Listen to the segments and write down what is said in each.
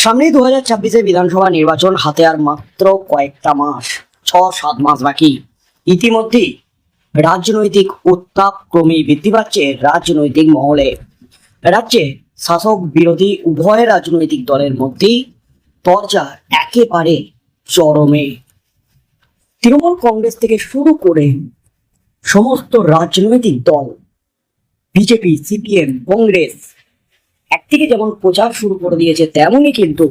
সামনেই দু হাজার ছাব্বিশে বিধানসভা নির্বাচন, হাতে আর মাত্র কয়েকটা মাস, ছ, সাত মাস বাকি। ইতিমধ্যেই রাজনৈতিক উত্তাপ ক্রমেই বৃদ্ধি পাচ্ছে রাজনৈতিক মহলে। রাজ্যে শাসক বিরোধী উভয় রাজনৈতিক দলের মধ্যেই তরজা একেবারে চরমে। তৃণমূল কংগ্রেস থেকে শুরু করে সমস্ত রাজনৈতিক দল, বিজেপি, সিপিএম, কংগ্রেস একদিকে যেমন প্রচার শুরু করে দিয়েছে, তেমনই কিন্তু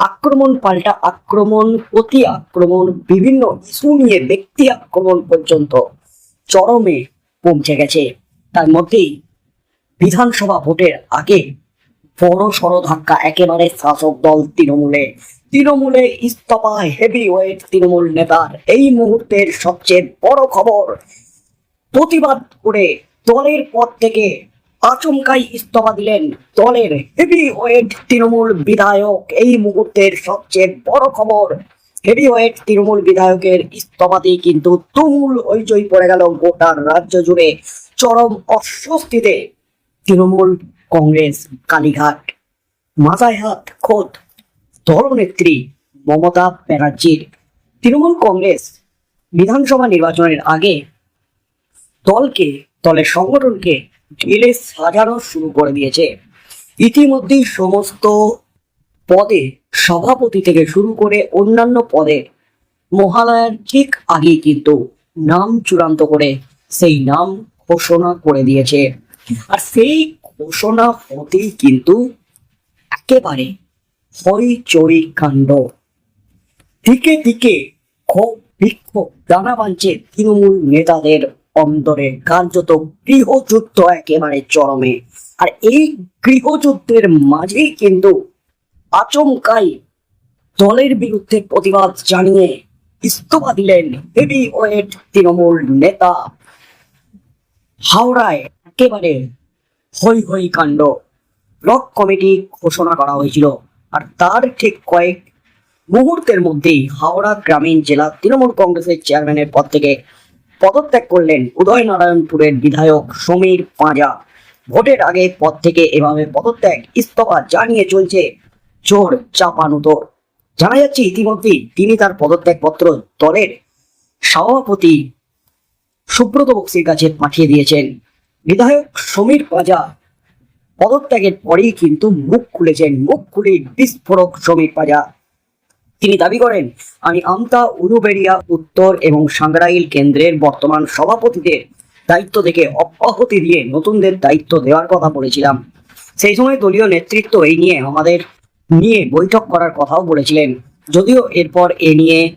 আক্রমণ পাল্টা আক্রমণ প্রতি আক্রমণ, বিভিন্ন ইস্যু নিয়ে ব্যক্তি আক্রমণ পর্যন্ত চরমে পৌঁছে গেছে। তার মধ্যেই বিধানসভা ভোটের আগে বড় সড় ধাক্কা, একেবারে শাসক দল তৃণমূলে। তৃণমূলে ইস্তফা হেভি ওয়েট তৃণমূল নেতার। এই মুহূর্তের সবচেয়ে বড় খবর, প্রতিবাদ করে দলের পদ থেকে আচমকাই ইস্তফা দিলেন দলের হেভি ওয়েট তৃণমূল বিধায়ক। এই মুহূর্তের সবচেয়ে বড় খবর হেভি ওয়েট তৃণমূল বিধায়কের ইস্তফাতেই কিন্তু তুমুল হইচই পড়ে গেল গোটা রাজ্য জুড়ে। চরম অস্বস্তিতে তৃণমূল কংগ্রেস, কালীঘাট মাথায় হাত খোদ দলনেত্রী মমতা ব্যানার্জির। তৃণমূল কংগ্রেস বিধানসভা নির্বাচনের আগে দলকে দলের সংগঠনকে ঢেলে সাজানো শুরু করে দিয়েছে। ইতিমধ্যেই সমস্ত পদে সভাপতি থেকে শুরু করে অন্যান্য পদে মহালয়ার ঠিক আগেই কিন্তু নাম চূড়ান্ত করে সেই নাম ঘোষণা করে দিয়েছে। আর সেই ঘোষণা হতেই কিন্তু একেবারে হইচড়ি কাণ্ড। দিকে দিকে ক্ষোভ বিক্ষোভ দানা বাঁধছে তৃণমূল নেতাদের অন্তরে কার্যত গৃহযুদ্ধ একেবারে চরমে। আর এই গৃহযুদ্ধের মাঝেই কিন্তু আচমকাই দলের বিরুদ্ধে প্রতিবাদ জানিয়ে ইস্তফা দিলেন হেভি ওয়েট তৃণমূল নেতা। হাওড়ায় একেবারে হৈ হই কাণ্ড। ব্লক কমিটি ঘোষণা করা হয়েছিল। আর তার ঠিক কয়েক মুহূর্তের মধ্যেই হাওড়া গ্রামীণ জেলা তৃণমূল কংগ্রেসের চেয়ারম্যানের পদ থেকে পদত্যাগ করলেন উদয়নারায়ণপুরের বিধায়ক সমীর পাঁজা। ভোটের আগে পদ থেকে এভাবে পদত্যাগ ইস্তফা জানিয়ে চলছে জোর চাপানুতোর জানা যাচ্ছে ইতিমধ্যেই তিনি তার পদত্যাগপত্র দলের সভাপতি সুব্রত বক্সির কাছে পাঠিয়ে দিয়েছেন। বিধায়ক সমীর পাঁজা পদত্যাগের পরেই কিন্তু মুখ খুলেছেন, মুখ খুলে বিস্ফোরক সমীর পাঁজা। তিনি দাবি করেন, আমি আমতা উলুবেড়িয়া উত্তর এবং সাংরাইল কেন্দ্রের বর্তমান সভাপতিদের দায়িত্ব থেকে অব্যাহতি দিয়ে নতুনদের দায়িত্ব দেওয়ার কথা বলেছিলাম। সেই সময় দলীয় নেতৃত্ব এই নিয়ে আমাদের নিয়ে বৈঠক করার কথাও বলেছিলেন। যদিও এরপর এ নিয়ে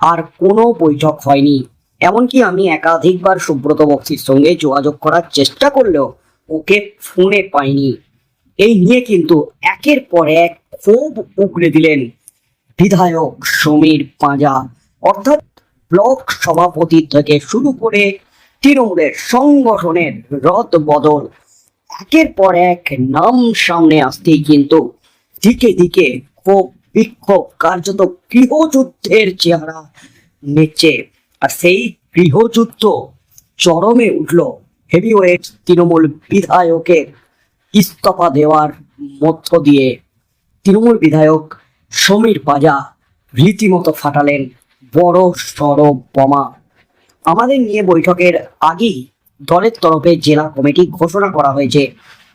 আর কোনো বৈঠক হয়নি। এমনকি আমি একাধিকবার সুব্রত বক্সির সঙ্গে যোগাযোগ করার চেষ্টা করলেও ওকে ফোনে পাইনি। এই নিয়ে কিন্তু একের পর এক খুব উগড়ে দিলেন। বিধায়ক সমীর পাঁজা, অর্থাৎ ব্লক সভাপতি থেকে শুরু করে তৃণমূলের সংগঠনের রদ বদল, একের পর এক নাম সামনে আসতেই কিন্তু দিকে দিকে ক্ষোভ বিক্ষোভ, কার্যত গৃহযুদ্ধের চেহারা নিচ্ছে আর সেই গৃহযুদ্ধ চরমে উঠল হেভিওয়েট তৃণমূল বিধায়কের ইস্তফা দেওয়ার মধ্য দিয়ে। তৃণমূল বিধায়ক সমীর পাজা রীতিমতো ফাটালেন বড় সড় বোমা। আমাদের নিয়ে বৈঠকের আগেই দলের তরফে জেলা কমিটি ঘোষণা করা হয়েছে।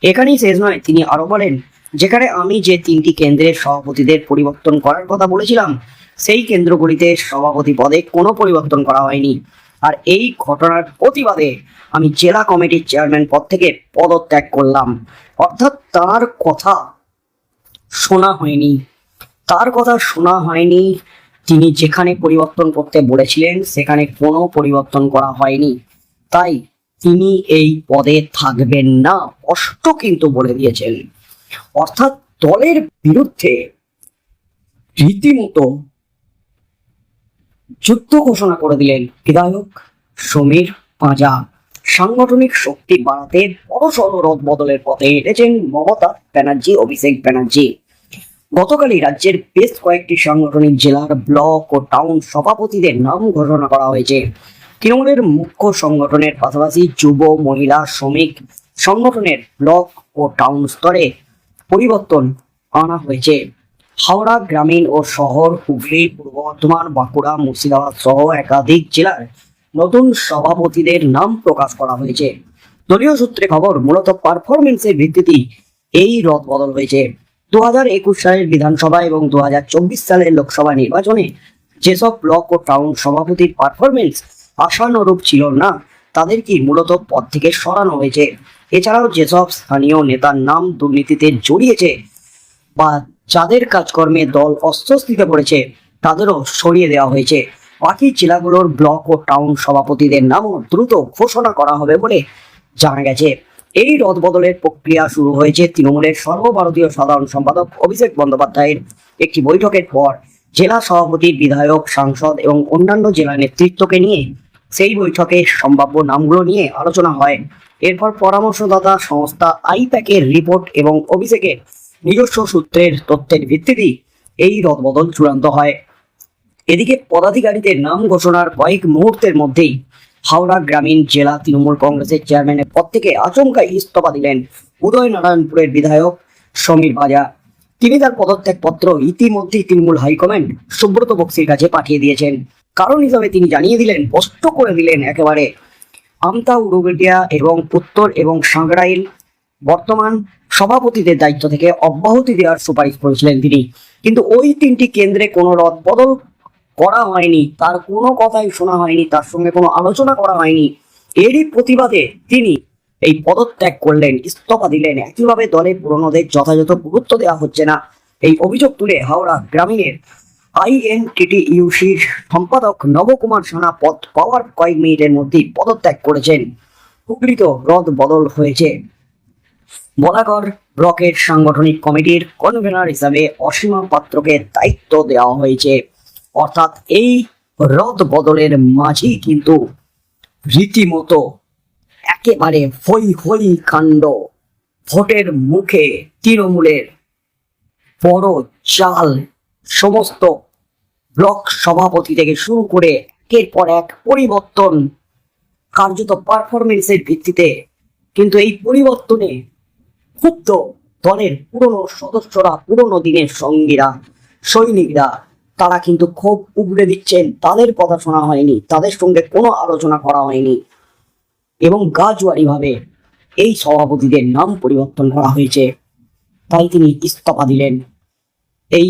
এখানেই শেষ নয়, তিনি আরও বলেন, যেখানে আমি যে তিনটি কেন্দ্রের সভাপতিদের পরিবর্তন করার কথা বলেছিলাম, সেই কেন্দ্রগুলিতে সভাপতি পদে কোনো পরিবর্তন করা হয়নি। আর এই ঘটনার প্রতিবাদে আমি জেলা কমিটির চেয়ারম্যান পদ থেকে পদত্যাগ করলাম। অর্থাৎ তার কথা শোনা হয়নি। তার কথা শোনা হয়নি। তিনি যেখানে পরিবর্তন করতে বলেছিলেন, সেখানে কোনো পরিবর্তন করা হয়নি। তাই তিনি এই পদে থাকবেন না, স্পষ্ট কিন্তু বলে দিয়েছেন। অর্থাৎ দলের বিরুদ্ধে রীতিমতো যুদ্ধ ঘোষণা করে দিলেন বিধায়ক সমীর পাঁজা। সাংগঠনিক শক্তি বাড়াতে বড়সড় রদ বদলের পথে হেঁটেছেন মমতা ব্যানার্জি, অভিষেক ব্যানার্জি। গতকালই রাজ্যের বেশ কয়েকটি সাংগঠনিক জেলার ব্লক ও টাউন সভাপতিদের নাম ঘোষণা করা হয়েছে। তৃণমূলের মুখ্য সংগঠনের পাশাপাশি যুব, মহিলা, শ্রমিক সংগঠনের ব্লক ও টাউন স্তরে পরিবর্তন আনা হয়েছে। হাওড়া গ্রামীণ ও শহর, হুগলি, পূর্ব বর্ধমান, বাঁকুড়া, মুর্শিদাবাদ সহ একাধিক জেলার নতুন সভাপতিদের নাম প্রকাশ করা হয়েছে। দলীয় সূত্রে খবর, মূলত পারফরমেন্সের ভিত্তিতেই এই রদ বদল হয়েছে। দু হাজার একুশ সালের বিধানসভা এবং দু হাজার চব্বিশ সালের লোকসভা নির্বাচনে যেসব ব্লক ও টাউন সভাপতির পারফরমেন্স আশানুরূপ ছিল না তাদেরকে মূলত পদ থেকে সরানো হয়েছে? এছাড়াও যেসব স্থানীয় নেতার নাম দুর্নীতিতে জড়িয়েছে বা যাদের কাজকর্মে দল অস্বস্তিতে পড়েছে, তাদেরও সরিয়ে দেওয়া হয়েছে। বাকি জেলাগুলোর ব্লক ও টাউন সভাপতিদের নামও দ্রুত ঘোষণা করা হবে বলে জানা গেছে। এই রদবদলের প্রক্রিয়া শুরু হয়েছে তৃণমূলের সর্বভারতীয় সাধারণ সম্পাদক অভিষেক বন্দ্যোপাধ্যায়ের একটি বৈঠকের পর জেলা সভাপতি, বিধায়ক, সাংসদ এবং অন্যান্য জেলা নেতৃত্বকে নিয়ে সেই বৈঠকে সম্ভাব্য নামগুলো নিয়ে আলোচনা হয়। এরপর পরামর্শদাতা সংস্থা আইপ্যাকের রিপোর্ট এবং অভিষেকের নিজস্ব সূত্রের তথ্যের ভিত্তিতেই এই রদবদল চূড়ান্ত হয়। এদিকে পদাধিকারীদের নাম ঘোষণার কয়েক মুহূর্তের মধ্যেই হাওড়া গ্রামীণ জেলা তৃণমূল কংগ্রেসের চেয়ারম্যানের পদ থেকে আচমকা ইস্তফা দিলেন উদয়নারায়ণপুরের বিধায়ক সমীর বাজা তিনি তার পদত্যাগ পত্র ইতিমধ্যেই তৃণমূল হাইকমান্ড সুব্রত বক্সির কাছে পাঠিয়ে দিয়েছেন। কারণ হিসাবে তিনি জানিয়ে দিলেন, স্পষ্ট করে দিলেন একেবারে, আমতা উরুবেটিয়া এবং উত্তর এবং সাংগ্রাইল বর্তমান সভাপতিদের দায়িত্ব থেকে অব্যাহতি দেওয়ার সুপারিশ করেছিলেন তিনি। কিন্তু ওই তিনটি কেন্দ্রে কোনো রদ বদল করা হয়নি, তার কোনো কথাই শোনা হয়নি, তার সঙ্গে কোনো আলোচনা করা হয়নি। এরই প্রতিবাদে তিনি এই পদত্যাগ করলেন, ইস্তফা দিলেন। একইভাবে দলে পুরনোদের যথাযথ গুরুত্ব দেওয়া হচ্ছে না। এই অভিযোগ তুলে হাওড়া গ্রামীণের আইএনটিটি ইউসির সম্পাদক নবকুমার সানা পদ পাওয়ার কয়েক মিনিটের মধ্যেই পদত্যাগ করেছেন। হুগলিত রদ বদল হয়েছে। বলাগড় ব্লকের সাংগঠনিক কমিটির কনভেনার হিসাবে অসীমা পাত্রকে দায়িত্ব দেওয়া হয়েছে। অর্থাৎ এই রদ বদলের মাঝেই কিন্তু রীতিমতো একেবারে হই হই কাণ্ড, ভোটের মুখে তৃণমূলের বড় চাল, সমস্ত ব্লক সভাপতি থেকে শুরু করে একের পর এক পরিবর্তন কার্যত পারফরমেন্সের ভিত্তিতে কিন্তু এই পরিবর্তনে ক্ষুব্ধ দলের পুরনো সদস্যরা, পুরনো দিনের সঙ্গীরা, সৈনিকরা তারা কিন্তু খুব উগড়ে দিচ্ছেন। তাদের কথা শোনা হয়নি, তাদের সঙ্গে কোনো আলোচনা করা হয়নি। এবং গাজুয়ারি ভাবে এই সভাপতিদের নাম পরিবর্তন করা হয়েছে। তাই তিনি ইস্তফা দিলেন। এই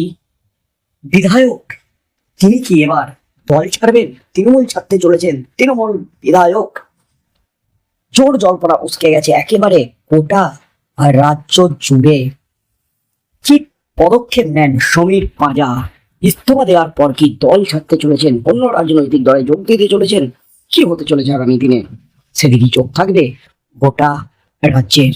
বিধায়ক, তিনি কি এবার দল ছাড়বেন? তৃণমূল ছাড়তে চলেছেন তৃণমূল বিধায়ক। জোর জল্পনা উসকে গেছে একেবারে গোটা রাজ্য জুড়ে। কি পদক্ষেপ নেন সমীর পাঁজা? ইস্তফা দেওয়ার পর কি দল ছাড়তে চলেছেন? অন্য রাজনৈতিক দলে যোগ দিতে চলেছেন? কি হতে চলেছে আগামী দিনে? সেদিকে চোখ থাকবে গোটা রাজ্যের